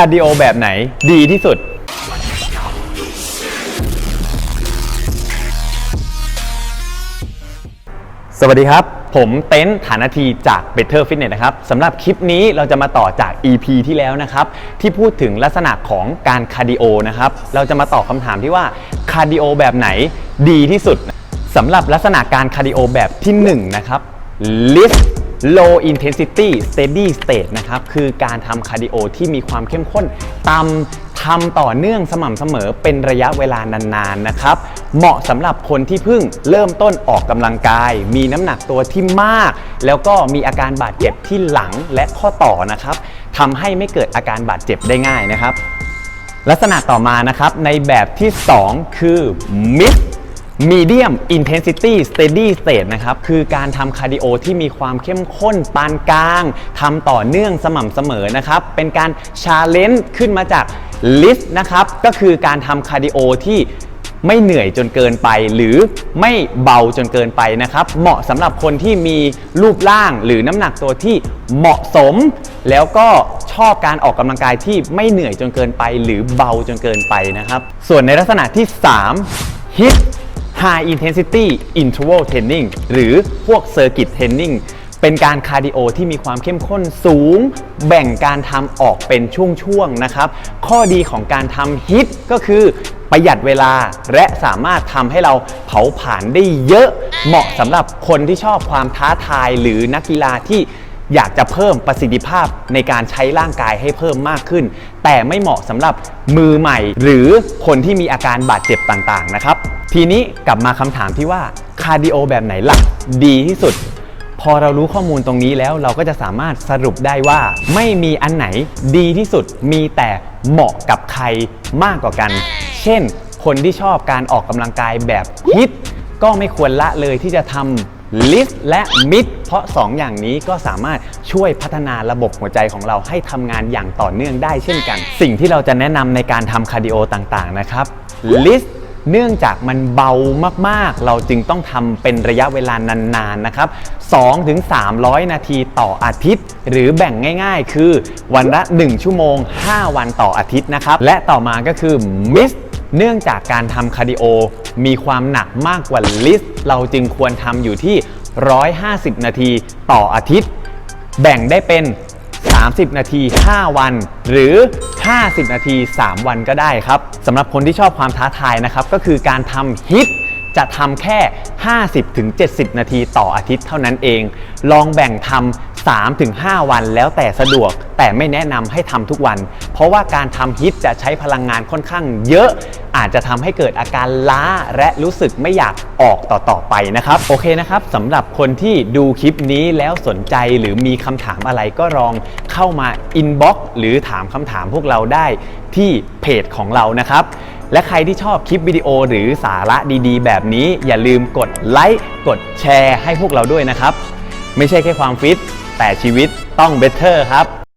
าร์ดิโอแบบไหนดีที่สุด สวัสดีครับ ผมเต้นฐานาทีจาก Better Fitness นะครับสำหรับคลิปนี้เราจะมาต่อจาก EP ที่แล้วนะครับ ที่พูดถึงลักษณะของการคาร์ดิโอนะครับ เราจะมาตอบคำถามที่ว่าคาร์ดิโอแบบไหนดีที่สุดสำหรับลักษณะการคาร์ดิโอแบบที่1นะครับ lift low intensity steady state นะครับ คือการทำคาร์ดิโอที่มีความเข้มข้นต่ำทำต่อเนื่องสม่ำเสมอเป็นระยะเวลานานๆนะครับ เหมาะสำหรับคนที่เพิ่งเริ่มต้นออกกำลังกาย มีน้ำหนักตัวที่มาก แล้วก็มีอาการบาดเจ็บที่หลังและข้อต่อนะครับทำให้ไม่เกิดอาการบาดเจ็บได้ง่ายนะครับ ลักษณะต่อมานะครับในแบบที่ 2 คือ mid medium intensity steady state นะครับ คือการทำคาร์ดิโอที่มีความเข้มข้นปานกลางทำต่อเนื่องสม่ำเสมอนะครับ เป็นการชาเลนจ์ขึ้นมาจาก list นะครับ ก็คือการทำคาร์ดิโอที่ไม่เหนื่อยจนเกินไป หรือไม่เบาจนเกินไปนะครับ เหมาะสำหรับคนที่มีรูปร่างหรือน้ำหนักตัวที่เหมาะสม แล้วก็ชอบการออกกำลังกายที่ไม่เหนื่อยจนเกินไป หรือเบาจนเกินไปนะครับ ส่วนในลักษณะที่ 3 HIT High Intensity Interval Training หรือพวก Circuit Training เป็นการคาร์ดิโอที่มีความเข้มข้นสูง แบ่งการทำออกเป็นช่วงๆนะครับ ข้อดีของการทำฮิตก็คือประหยัดเวลาและสามารถทำให้เราเผาผลาญได้เยอะ เหมาะสำหรับคนที่ชอบความท้าทายหรือนักกีฬาที่ อยากจะเพิ่มประสิทธิภาพในการใช้ร่างกายให้เพิ่มมากขึ้น แต่ไม่เหมาะสำหรับมือใหม่ หรือคนที่มีอาการบาดเจ็บต่างๆนะครับ ทีนี้กลับมาคำถามที่ว่าคาร์ดิโอแบบไหนล่ะดีที่สุด พอเรารู้ข้อมูลตรงนี้แล้วเราก็จะสามารถสรุปได้ว่า ไม่มีอันไหนดีที่สุดมีแต่เหมาะกับใครมากกว่ากัน เช่น คนที่ชอบการออกกำลังกายแบบฮิตก็ไม่ควรละเลยที่จะทำ ลิฟต์และมิดเพราะ 2 อย่างนี้ก็สามารถช่วยพัฒนาระบบหัวใจของเราให้ทำงานอย่างต่อเนื่องได้เช่นกัน สิ่งที่เราจะแนะนำในการทำคาร์ดิโอต่างๆนะครับลิฟต์เนื่องจากมันเบามากๆ เราจึงต้องทำเป็นระยะเวลานานๆนะครับ2ถึง300 นาทีต่ออาทิตย์ หรือแบ่งง่ายๆ คือวันละ 1 ชั่วโมง 5 วันต่ออาทิตย์นะครับ และต่อมาก็คือมิส เนื่องจากการทำคาร์ดิโอมีความหนักมากกว่าลิสต์ เราจึงควรทำอยู่ที่ 150 นาทีต่ออาทิตย์ แบ่งได้เป็น 30 นาที 5 วัน หรือ 50 นาที 3 วันก็ได้ครับสำหรับคนที่ชอบความท้าทายนะครับ ก็คือการทำฮิตจะทำแค่ 50-70 นาทีต่ออาทิตย์เท่านั้นเอง ลองแบ่งทำ 3-5 วันแล้วแต่สะดวกแต่ไม่แนะนำให้ทำทุกวัน เพราะว่าการทำฮิตจะใช้พลังงานค่อนข้างเยอะ อาจจะทำให้เกิดอาการล้าและรู้สึกไม่อยากออกต่อๆไปนะครับโอเคนะครับสำหรับคนที่ดูคลิปนี้แล้วสนใจหรือมีคำถามอะไรก็ลองเข้ามาอินบ็อกซ์หรือถามคำถามพวกเราได้ที่เพจของเรานะครับและใครที่ชอบคลิปวิดีโอหรือสาระดีๆ แบบนี้อย่าลืมกดไลค์กดแชร์ให้พวกเราด้วยนะครับ ไม่ใช่แค่ความฟิต แต่ชีวิตต้องเบ t เ e อร์ครับ